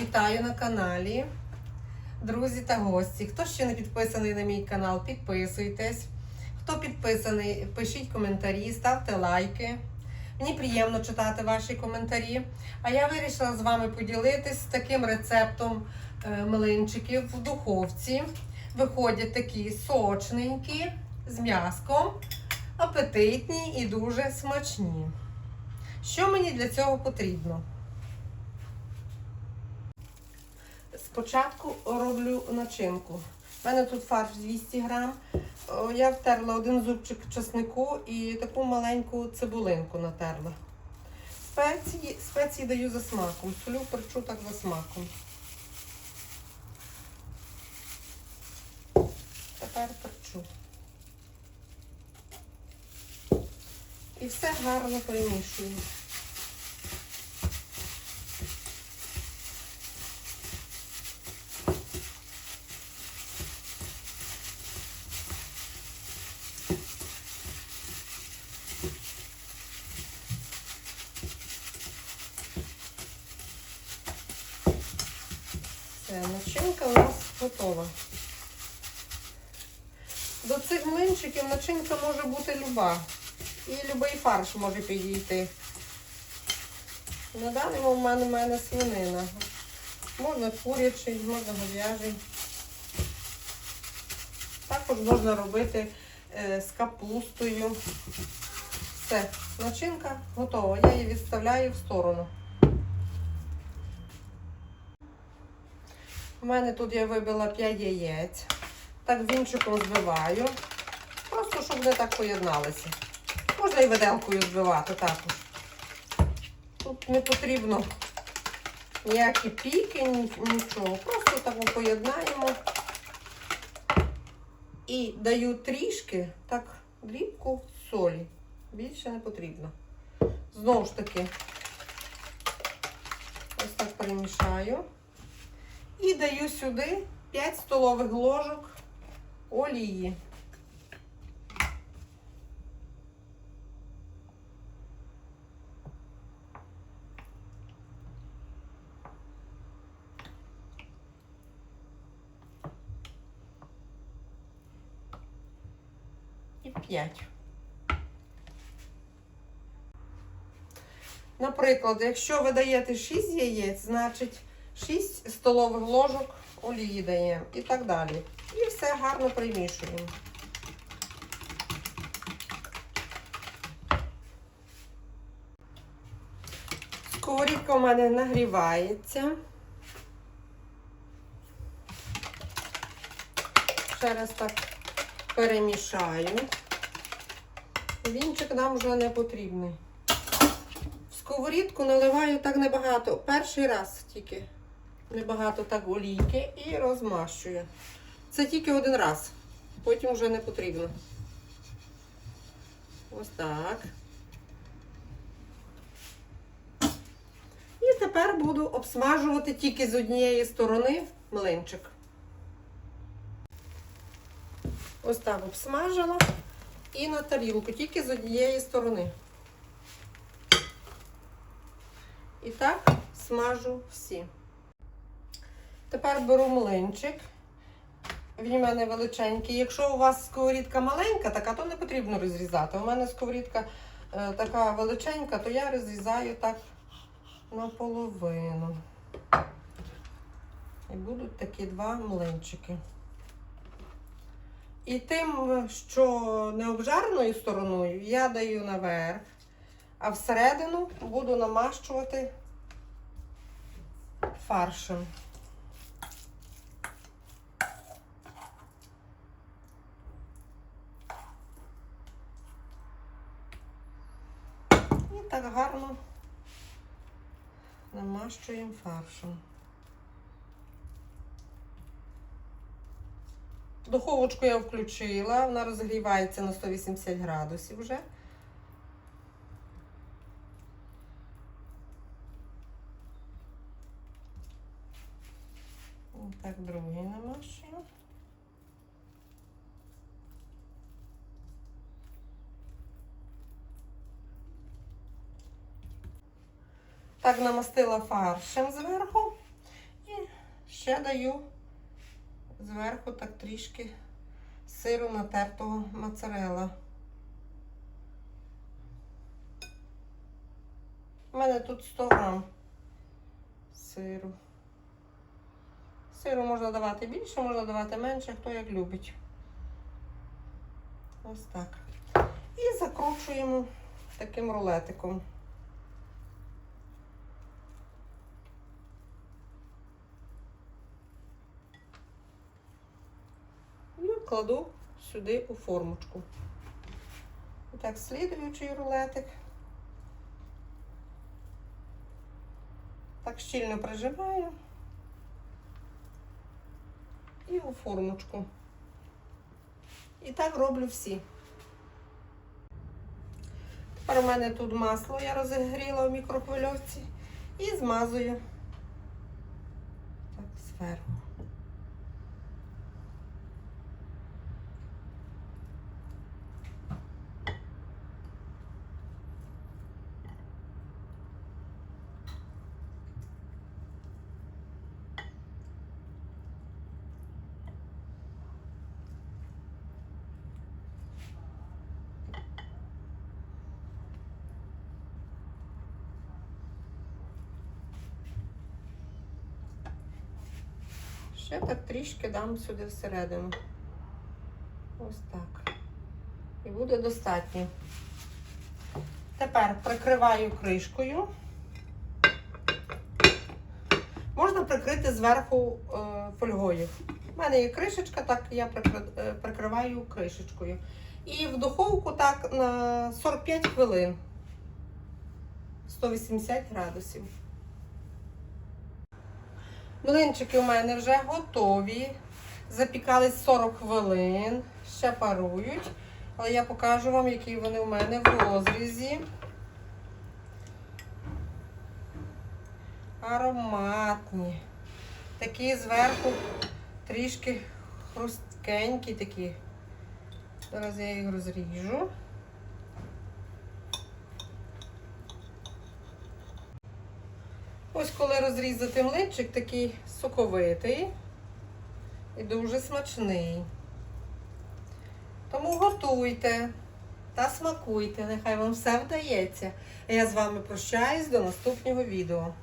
Вітаю на каналі. Друзі та гості. Хто ще не підписаний на мій канал, підписуйтесь. Хто підписаний, пишіть коментарі, ставте лайки. Мені приємно читати ваші коментарі. А я вирішила з вами поділитись таким рецептом е, млинчиків в духовці. Виходять такі сочненькі, з м'яском, апетитні і дуже смачні. Що мені для цього потрібно? Спочатку роблю начинку. У мене тут фарш 200 грам. Я втерла один зубчик чеснику і таку маленьку цибулинку натерла. Спеції, спеції даю за смаком. Солю перчу так за смаком. Тепер перчу. І все гарно перемішую. Все, начинка у нас готова. До цих млинчиків начинка може бути люба. І любий фарш може підійти. На даний момент у мене свинина. Можна курячий, можна говяжий. Також можна робити е, з капустою. Все, начинка готова. Я її відставляю в сторону. У мене тут я вибила 5 яєць. Так вінчиком збиваю. Просто щоб вони так поєдналися. Можна і виделкою збивати також. Тут не потрібно ніякі піки, нічого. Просто так поєднаємо. І даю трішки, так, дрібку солі. Більше не потрібно. Знову ж таки, ось так перемішаю. І даю сюди 5 столових ложок олії. І 5. Наприклад, якщо ви даєте 6 яєць, значить 6 столових ложок олії даємо і так далі. І все гарно примішуємо. Сковорідка у мене нагрівається. Ще раз так перемішаю. Вінчик нам вже не потрібний. В сковорідку наливаю так небагато. Перший раз тільки небагато так олійки і розмащую. Це тільки один раз. Потім вже не потрібно. Ось так. І тепер буду обсмажувати тільки з однієї сторони млинчик. Ось так обсмажила. І на тарілку, тільки з однієї сторони. І так смажу всі. Тепер беру млинчик. Він у мене величенький. Якщо у вас сковорідка маленька, така, то не потрібно розрізати. У мене сковорідка е, така величенька, то я розрізаю так наполовину. І будуть такі два млинчики. І тим, що не обжареною стороною, я даю наверх, а всередину буду намащувати фаршем. Так гарно намащуємо фаршем. Духовочку я включила, вона розгрівається на 180 градусів вже. Так, другий намащую. Так намастила фаршем зверху. І ще даю зверху так трішки сиру натертого моцарелла. У мене тут 100 грам сиру. Сиру можна давати більше, можна давати менше, хто як любить. Ось так. І закручуємо таким рулетиком. І кладу сюди у формочку. І так, слідуючий рулетик. Так щільно прижимаю. І у формочку. І так роблю всі. Тепер у мене тут масло я розігріла в мікрохвильовці і змазую так зверху. Ще так трішки дам сюди всередину. Ось так. І буде достатньо. Тепер прикриваю кришкою. Можна прикрити зверху е, фольгою. У мене є кришечка, так я е, прикриваю кришечкою. І в духовку так на 45 хвилин. 180 градусів. Млинчики у мене вже готові. Запікались 40 хвилин, ще парують. Але я покажу вам, які вони у мене в розрізі. Ароматні. Такі зверху трішки хрусткенькі такі. Зараз я їх розріжу. Коли розрізати млинчик, такий соковитий і дуже смачний. Тому готуйте та смакуйте, нехай вам все вдається. А я з вами прощаюсь до наступного відео.